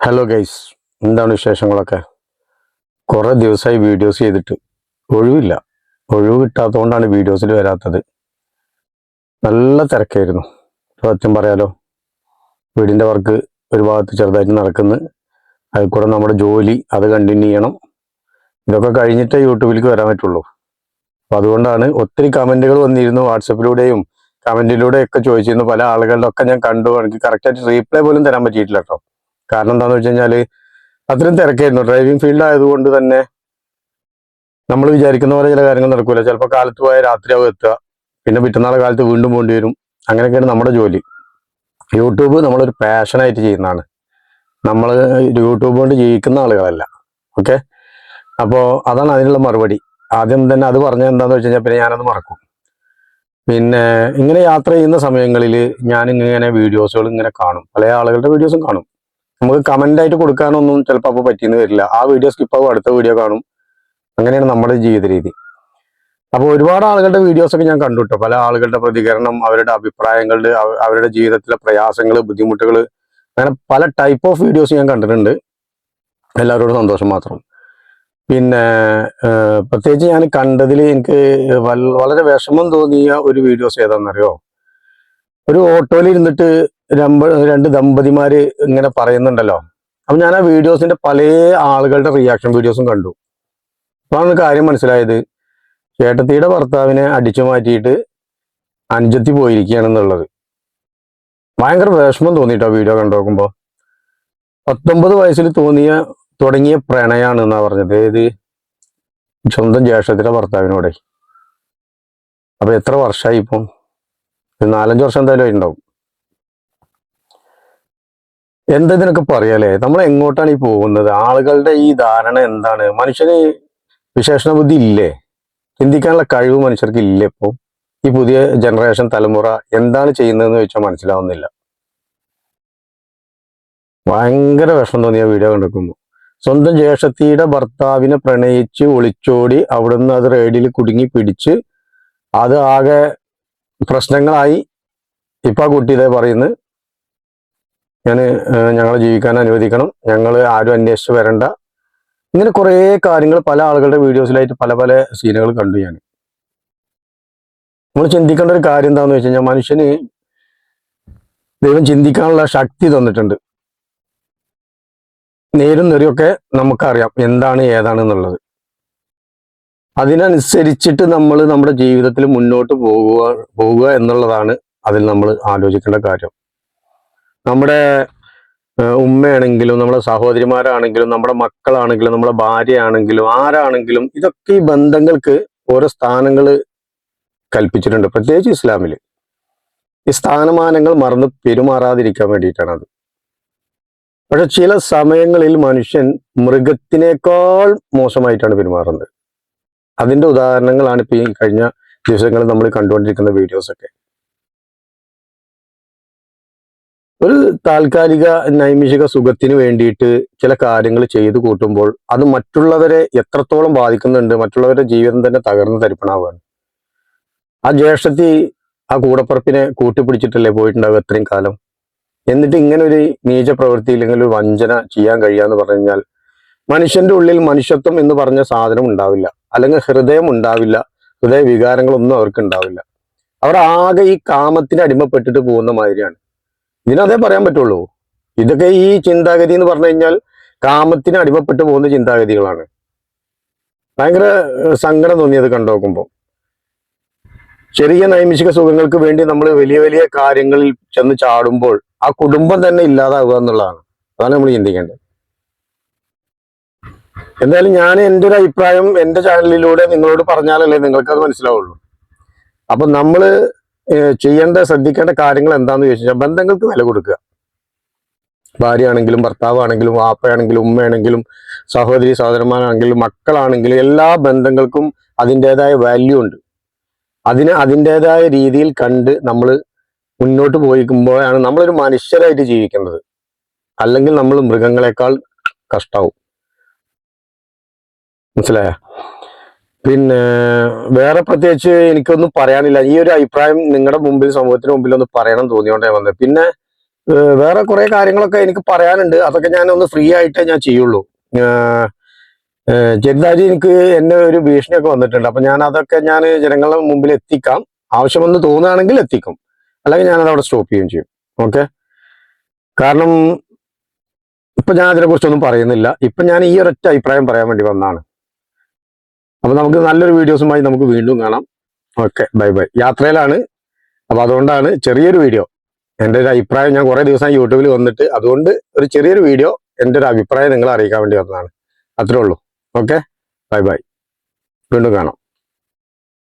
Hello guys എന്താണ് വിശേഷങ്ങളൊക്കെ? കുറേ ദിവസമായി വീഡിയോസ് ചെയ്തിട്ട്. ഒഴിവില്ല. ഒഴിവ് കിട്ടാത്തതുകൊണ്ടാണ് വീഡിയോസിൽ വരാത്തത്. നല്ല തിരക്കായിരുന്നു. സത്യം പറയാലോ. വീടിന്റെ വർക്ക് ഒരു ഭാഗത്ത് ചെറുതായിട്ട് നടക്കുന്നു. അതിൽ കൂടെ നമ്മുടെ ജോലി അത് കണ്ടിന്യൂ ചെയ്യണം. ഇതൊക്കെ കഴിഞ്ഞിട്ടേ യൂട്യൂബിലേക്ക് വരാൻ പറ്റുള്ളൂ. അപ്പം അതുകൊണ്ടാണ് ഒത്തിരി കമന്റുകൾ വന്നിരുന്നു വാട്സപ്പിലൂടെയും കമന്റിലൂടെയൊക്കെ ചോദിച്ചിരുന്നു. പല ആളുകളുടെ ഒക്കെ ഞാൻ കണ്ടു. എനിക്ക് കറക്റ്റായിട്ട് റീപ്ലൈ പോലും തരാൻ പറ്റിയിട്ടില്ല കേട്ടോ. കാരണം എന്താണെന്ന് വെച്ച് കഴിഞ്ഞാൽ അത്രയും തിരക്കായിരുന്നു. ഡ്രൈവിംഗ് ഫീൽഡ് ആയതുകൊണ്ട് തന്നെ നമ്മൾ വിചാരിക്കുന്ന പോലെ ചില കാര്യങ്ങൾ നടക്കൂല. ചിലപ്പോൾ കാലത്ത് പോയാൽ രാത്രിയാവും എത്തുക. പിന്നെ പിറ്റന്നാളെ കാലത്ത് വീണ്ടും പോകേണ്ടി വരും. അങ്ങനെയൊക്കെയാണ് നമ്മുടെ ജോലി. യൂട്യൂബ് നമ്മളൊരു പാഷനായിട്ട് ചെയ്യുന്നതാണ്. നമ്മൾ യൂട്യൂബ് കൊണ്ട് ജീവിക്കുന്ന ആളുകളല്ല. ഓക്കെ? അപ്പോൾ അതാണ് അതിനുള്ള മറുപടി. ആദ്യം തന്നെ അത് പറഞ്ഞ എന്താണെന്ന് വെച്ച് കഴിഞ്ഞാൽ പിന്നെ ഞാനത് മറക്കും. പിന്നെ ഇങ്ങനെ യാത്ര ചെയ്യുന്ന സമയങ്ങളിൽ ഞാൻ ഇങ്ങനെ വീഡിയോസുകൾ ഇങ്ങനെ കാണും. പല ആളുകളുടെ വീഡിയോസും കാണും. നമുക്ക് കമന്റ് ആയിട്ട് കൊടുക്കാനൊന്നും ചിലപ്പോൾ അപ്പോൾ പറ്റിയെന്ന് വരില്ല. ആ വീഡിയോ സ്കിപ്പ് ആവും അടുത്ത വീഡിയോ കാണും. അങ്ങനെയാണ് നമ്മുടെ ജീവിത രീതി അപ്പോൾ ഒരുപാട് ആളുകളുടെ വീഡിയോസ് ഒക്കെ ഞാൻ കണ്ടു കേട്ടോ പല ആളുകളുടെ പ്രതികരണം അവരുടെ അഭിപ്രായങ്ങളുടെ അവരുടെ ജീവിതത്തിലെ പ്രയാസങ്ങൾ ബുദ്ധിമുട്ടുകൾ അങ്ങനെ പല ടൈപ്പ് ഓഫ് വീഡിയോസ് ഞാൻ കണ്ടിട്ടുണ്ട്. എല്ലാവരോടും സന്തോഷം മാത്രം. പിന്നെ പ്രത്യേകിച്ച് ഞാൻ കണ്ടതിൽ എനിക്ക് വളരെ വിഷമം തോന്നിയ ഒരു വീഡിയോസ് ഏതാണെന്നറിയോ ഒരു ഓട്ടോയിൽ ഇരുന്നിട്ട് രണ്ട് ദമ്പതിമാര് ഇങ്ങനെ പറയുന്നുണ്ടല്ലോ. അപ്പൊ ഞാൻ ആ വീഡിയോസിന്റെ പല ആളുകളുടെ റിയാക്ഷൻ വീഡിയോസും കണ്ടു. അപ്പോഴാണ് കാര്യം മനസ്സിലായത്. ചേട്ടത്തിയുടെ ഭർത്താവിനെ അടിച്ചു മാറ്റിയിട്ട് അനുജത്തി പോയിരിക്കുകയാണെന്നുള്ളത്. ഭയങ്കര വിഷമം തോന്നിട്ടോ വീഡിയോ കണ്ടു നോക്കുമ്പോ. പത്തൊമ്പത് വയസ്സിൽ തോന്നിയ തുടങ്ങിയ പ്രണയാണ് എന്നാ പറഞ്ഞത്. ഏത്? സ്വന്തം ജ്യേഷ്ഠത്തിന്റെ ഭർത്താവിനോടെ. അപ്പൊ എത്ര വർഷമായി ഇപ്പം? നാലഞ്ച് വർഷം എന്തായാലും ഉണ്ടാവും എന്താ ഇതിനൊക്കെ പറയാലേ? നമ്മൾ എങ്ങോട്ടാണ് ഈ പോകുന്നത്? ആളുകളുടെ ഈ ധാരണ എന്താണ്? മനുഷ്യന് വിശേഷണ ബുദ്ധി ഇല്ലേ? ചിന്തിക്കാനുള്ള കഴിവ് മനുഷ്യർക്ക് ഇല്ല ഇപ്പൊ? ഈ പുതിയ ജനറേഷൻ തലമുറ എന്താണ് ചെയ്യുന്നതെന്ന് ചോദിച്ചാൽ മനസ്സിലാവുന്നില്ല. ഭയങ്കര വിഷമം തോന്നിയ വീഡിയോ കണ്ടെടുക്കുമ്പോൾ സ്വന്തം ജ്യേഷ്ഠത്തിയുടെ ഭർത്താവിനെ പ്രണയിച്ച് ഒളിച്ചോടി അവിടുന്ന് അത് റേഡിയിൽ കുടുങ്ങി പിടിച്ച് അത് ആകെ പ്രശ്നങ്ങളായി. ഇപ്പൊ ആ കുട്ടി ഇതേ പറയുന്നത് ഞാൻ ഞങ്ങളെ ജീവിക്കാൻ അനുവദിക്കണം. ഞങ്ങൾ ആരും അന്വേഷിച്ച് വരണ്ട. ഇങ്ങനെ കുറേ കാര്യങ്ങൾ പല ആളുകളുടെ വീഡിയോസിലായിട്ട് പല പല സീനുകൾ കണ്ടു ഞാൻ. നമ്മൾ ചിന്തിക്കേണ്ട ഒരു കാര്യം എന്താണെന്ന് വെച്ച് കഴിഞ്ഞാൽ മനുഷ്യന് ദൈവം ചിന്തിക്കാനുള്ള ശക്തി തന്നിട്ടുണ്ട്. നേരും നെറിയൊക്കെ നമുക്കറിയാം എന്താണ് ഏതാണ് എന്നുള്ളത്. അതിനനുസരിച്ചിട്ട് നമ്മൾ നമ്മുടെ ജീവിതത്തിൽ മുന്നോട്ട് പോകുക പോകുക എന്നുള്ളതാണ് അതിൽ നമ്മൾ ആലോചിക്കേണ്ട കാര്യം. നമ്മുടെ ഉമ്മയാണെങ്കിലും നമ്മുടെ സഹോദരിമാരാണെങ്കിലും നമ്മുടെ മക്കളാണെങ്കിലും നമ്മുടെ ഭാര്യയാണെങ്കിലും ആരാണെങ്കിലും ഇതൊക്കെ ഈ ബന്ധങ്ങൾക്ക് ഓരോ സ്ഥാനങ്ങൾ കൽപ്പിച്ചിട്ടുണ്ട്. പ്രത്യേകിച്ച് ഇസ്ലാമിൽ ഈ സ്ഥാനമാനങ്ങൾ മറന്ന് പെരുമാറാതിരിക്കാൻ വേണ്ടിയിട്ടാണ് അത് പക്ഷെ ചില സമയങ്ങളിൽ മനുഷ്യൻ മൃഗത്തിനേക്കാൾ മോശമായിട്ടാണ് പെരുമാറുന്നത്. അതിന്റെ ഉദാഹരണങ്ങളാണ് ഇപ്പം ഈ കഴിഞ്ഞ ദിവസങ്ങളിൽ നമ്മൾ കണ്ടുകൊണ്ടിരിക്കുന്ന വീഡിയോസ് ഒരു താൽക്കാലിക നൈമിഷിക സുഖത്തിന് വേണ്ടിയിട്ട് ചില കാര്യങ്ങൾ ചെയ്തു കൂട്ടുമ്പോൾ അത് മറ്റുള്ളവരെ എത്രത്തോളം ബാധിക്കുന്നുണ്ട് മറ്റുള്ളവരുടെ ജീവിതം തന്നെ തകർന്ന് തരിപ്പണാവുകയാണ് ആ ജ്യേഷ്ഠത്തി ആ കൂടപ്പുറപ്പിനെ കൂട്ടിപ്പിടിച്ചിട്ടല്ലേ പോയിട്ടുണ്ടാവുക ഇത്രയും കാലം? എന്നിട്ട് ഇങ്ങനെ ഒരു നീച പ്രവൃത്തി ഇല്ലെങ്കിൽ ഒരു വഞ്ചന ചെയ്യാൻ കഴിയാന്ന് പറഞ്ഞു കഴിഞ്ഞാൽ മനുഷ്യന്റെ ഉള്ളിൽ മനുഷ്യത്വം എന്ന് പറഞ്ഞ സാധനം ഉണ്ടാവില്ല. അല്ലെങ്കിൽ ഹൃദയം ഉണ്ടാവില്ല ഹൃദയ വികാരങ്ങളൊന്നും അവർക്ക് ഉണ്ടാവില്ല. അവർ ആകെ ഈ കാമത്തിന് അടിമപ്പെട്ടിട്ട് പോകുന്ന മാതിരിയാണ്. ഇതിനതേ പറയാൻ പറ്റുള്ളൂ. ഇതൊക്കെ ഈ ചിന്താഗതി എന്ന് പറഞ്ഞു കഴിഞ്ഞാൽ കാമത്തിന് അടിമപ്പെട്ടു പോകുന്ന ചിന്താഗതികളാണ്. ഭയങ്കര സങ്കടം തോന്നിയത് കണ്ടു നോക്കുമ്പോൾ ചെറിയ നൈമിഷിക സുഖങ്ങൾക്ക് വേണ്ടി നമ്മൾ വലിയ വലിയ കാര്യങ്ങളിൽ ചെന്ന് ചാടുമ്പോൾ ആ കുടുംബം തന്നെ ഇല്ലാതാവുക എന്നുള്ളതാണ്. അതാണ് നമ്മൾ ചിന്തിക്കേണ്ടത്. എന്തായാലും ഞാൻ എന്റെ ഒരു അഭിപ്രായം എന്റെ ചാനലിലൂടെ നിങ്ങളോട് പറഞ്ഞാലല്ലേ നിങ്ങൾക്കത് മനസ്സിലാവുള്ളൂ. അപ്പൊ നമ്മൾ ചെയ്യേണ്ട ശ്രദ്ധിക്കേണ്ട കാര്യങ്ങൾ എന്താണെന്ന് ചോദിച്ചാൽ ബന്ധങ്ങൾക്ക് വില കൊടുക്കുക. ഭാര്യയാണെങ്കിലും ഭർത്താവാണെങ്കിലും വാപ്പയാണെങ്കിലും ഉമ്മയാണെങ്കിലും സഹോദരി സഹോദരന്മാരാണെങ്കിലും മക്കളാണെങ്കിലും എല്ലാ ബന്ധങ്ങൾക്കും അതിന്റെതായ വാല്യൂ ഉണ്ട്. അതിന് അതിന്റെതായ രീതിയിൽ കണ്ട് നമ്മൾ മുന്നോട്ട് പോയിക്കുമ്പോഴാണ് നമ്മളൊരു മനുഷ്യരായിട്ട് ജീവിക്കേണ്ടത്. അല്ലെങ്കിൽ നമ്മൾ മൃഗങ്ങളെക്കാൾ കഷ്ടാവും. മനസ്സിലായ? പിന്നെ വേറെ പ്രത്യേകിച്ച് എനിക്കൊന്നും പറയാനില്ല. ഈ ഒരു അഭിപ്രായം നിങ്ങളുടെ മുമ്പിൽ സമൂഹത്തിന് മുമ്പിൽ ഒന്ന് പറയണം തോന്നിയോണ്ടേ വന്നത് പിന്നെ വേറെ കുറെ കാര്യങ്ങളൊക്കെ എനിക്ക് പറയാനുണ്ട്. അതൊക്കെ ഞാൻ ഒന്ന് ഫ്രീ ആയിട്ടേ ഞാൻ ചെയ്യുള്ളൂ. ചെറുതായി എനിക്ക് എന്റെ ഒരു ഭീഷണിയൊക്കെ വന്നിട്ടുണ്ട്. അപ്പൊ ഞാൻ അതൊക്കെ ഞാൻ ജനങ്ങളുടെ മുമ്പിൽ എത്തിക്കാം. ആവശ്യമെന്ന് തോന്നുകയാണെങ്കിൽ എത്തിക്കും. അല്ലെങ്കിൽ ഞാനത് അവിടെ സ്റ്റോപ്പ് ചെയ്യുകയും ചെയ്യും. ഓക്കെ? കാരണം ഇപ്പൊ ഞാൻ അതിനെ കുറിച്ചൊന്നും പറയുന്നില്ല. ഇപ്പൊ ഞാൻ ഈ ഒരൊറ്റ അഭിപ്രായം പറയാൻ വേണ്ടി വന്നതാണ്. അപ്പൊ നമുക്ക് നല്ലൊരു വീഡിയോസുമായി നമുക്ക് വീണ്ടും കാണാം. Okay bye bye. യാത്രയിലാണ്. അപ്പൊ അതുകൊണ്ടാണ് ചെറിയൊരു വീഡിയോ. എന്റെ ഒരു അഭിപ്രായം ഞാൻ കുറെ ദിവസം യൂട്യൂബിൽ വന്നിട്ട് അതുകൊണ്ട് ഒരു ചെറിയൊരു വീഡിയോ എന്റെ ഒരു അഭിപ്രായം നിങ്ങളെ അറിയിക്കാൻ വേണ്ടി വന്നതാണ്. അത്രേ ഉള്ളൂ. Okay bye bye. വീണ്ടും കാണാം.